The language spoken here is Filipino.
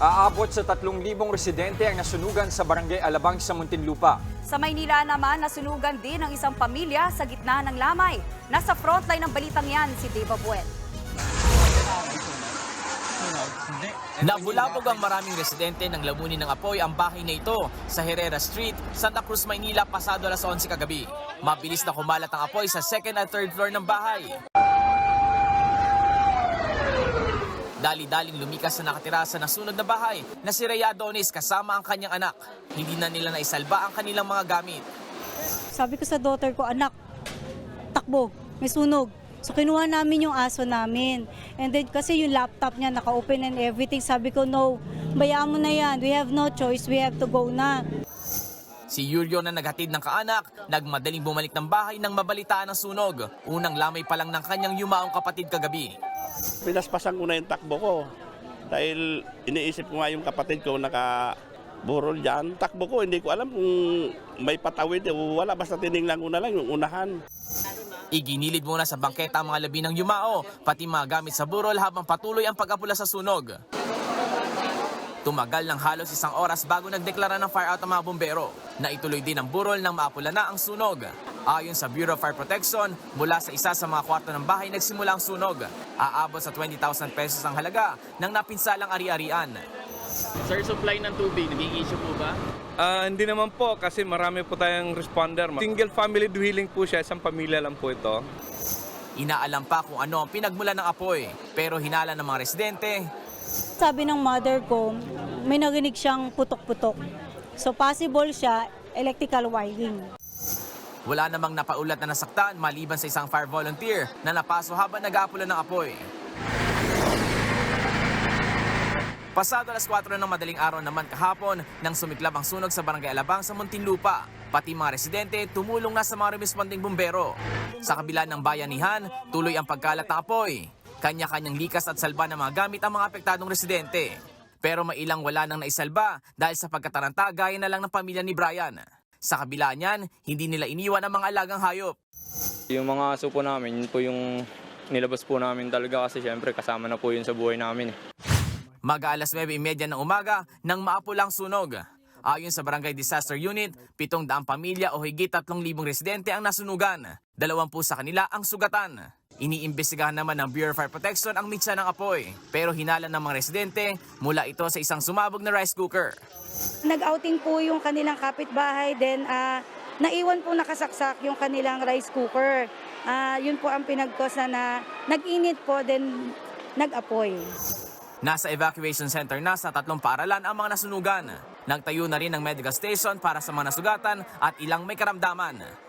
Aabot sa 3,000 residente ang nasunugan sa barangay Alabang sa Muntinlupa. Sa Maynila naman, nasunugan din ang isang pamilya sa gitna ng lamay. Nasa frontline ng balitang yan si Deva Buel. Nabulabog ang maraming residente ng lamunin ng apoy ang bahay na ito sa Herrera Street, Santa Cruz, Maynila pasado alas 11 kagabi. Mabilis na kumalat ang apoy sa second at third floor ng bahay. Dali-daling lumikas na nakatira sa nasunod na bahay na si Rhea Adonis kasama ang kanyang anak. Hindi na nila naisalba ang kanilang mga gamit. Sabi ko sa daughter ko, anak, takbo, may sunog. So kinuha namin yung aso namin. And then kasi yung laptop niya naka-open and everything. Sabi ko, no, bayaan mo na yan. We have no choice. We have to go na. Si Yuryo na naghatid ng kaanak, nagmadaling bumalik ng bahay nang mabalitaan ng sunog. Unang lamay pa lang ng kanyang yumaong kapatid kagabi. Pinaspasan ko na yung takbo ko. Dahil iniisip ko nga yung kapatid ko naka burol dyan. Takbo ko, hindi ko alam kung may patawid o wala. Basta tiningnan ko na lang yung unahan. Iginilid muna sa bangketa ang mga labi ng yumao, pati mga gamit sa burol habang patuloy ang pag-apula sa sunog. Tumagal ng halos isang oras bago nagdeklara ng fire out ang mga bombero na ituloy din ang burol nang maapula na ang sunog. Ayon sa Bureau of Fire Protection, mula sa isa sa mga kwarto ng bahay nagsimula ang sunog. Aabot sa 20,000 pesos ang halaga ng napinsalang ari-arian. Sir, supply ng tubig, naging issue po ba? Ah, hindi naman po kasi marami po tayong responder. Single family dwelling po siya, isang pamilya lang po ito. Inaalam pa kung ano ang pinagmula ng apoy, pero hinala ng mga residente, Sabi ng mother ko, may narinig siyang putok-putok. So possible siya, electrical wiring. Wala namang napaulat na nasaktan maliban sa isang fire volunteer na napaso habang nag-aapula ng apoy. Pasado alas 4 ng madaling araw naman kahapon nang sumiklab ang sunog sa barangay Alabang sa Muntinlupa. Pati mga residente tumulong na sa mga responding bumbero. Sa kabila ng bayanihan, tuloy ang pagkalat ng apoy. Kanya-kanyang likas at salba ng mga gamit ang mga apektadong residente. Pero may ilang wala nang naisalba dahil sa pagkataranta gaya na lang ng pamilya ni Brian. Sa kabila niyan, hindi nila iniwan ang mga alagang hayop. Yung mga aso po namin, yun po yung nilabas po namin talaga kasi syempre kasama na po yun sa buhay namin. Mag-aalas 9.30 ng umaga nang maapulang sunog. Ayon sa Barangay Disaster Unit, 700 pamilya o higit 3,000 residente ang nasunugan. Dalawampu sa kanila ang sugatan. Iniimbestigahan naman ng Bureau of Fire Protection ang mitsa ng apoy. Pero hinala ng mga residente mula ito sa isang sumabog na rice cooker. Nag-outing po yung kanilang kapitbahay, then ah, naiwan po nakasaksak yung kanilang rice cooker. Ah, yun po ang pinagkosa na nag-init po, then nag-apoy. Nasa evacuation center na sa tatlong paaralan ang mga nasunugan. Nagtayo na rin ng medical station para sa mga nasugatan at ilang may karamdaman.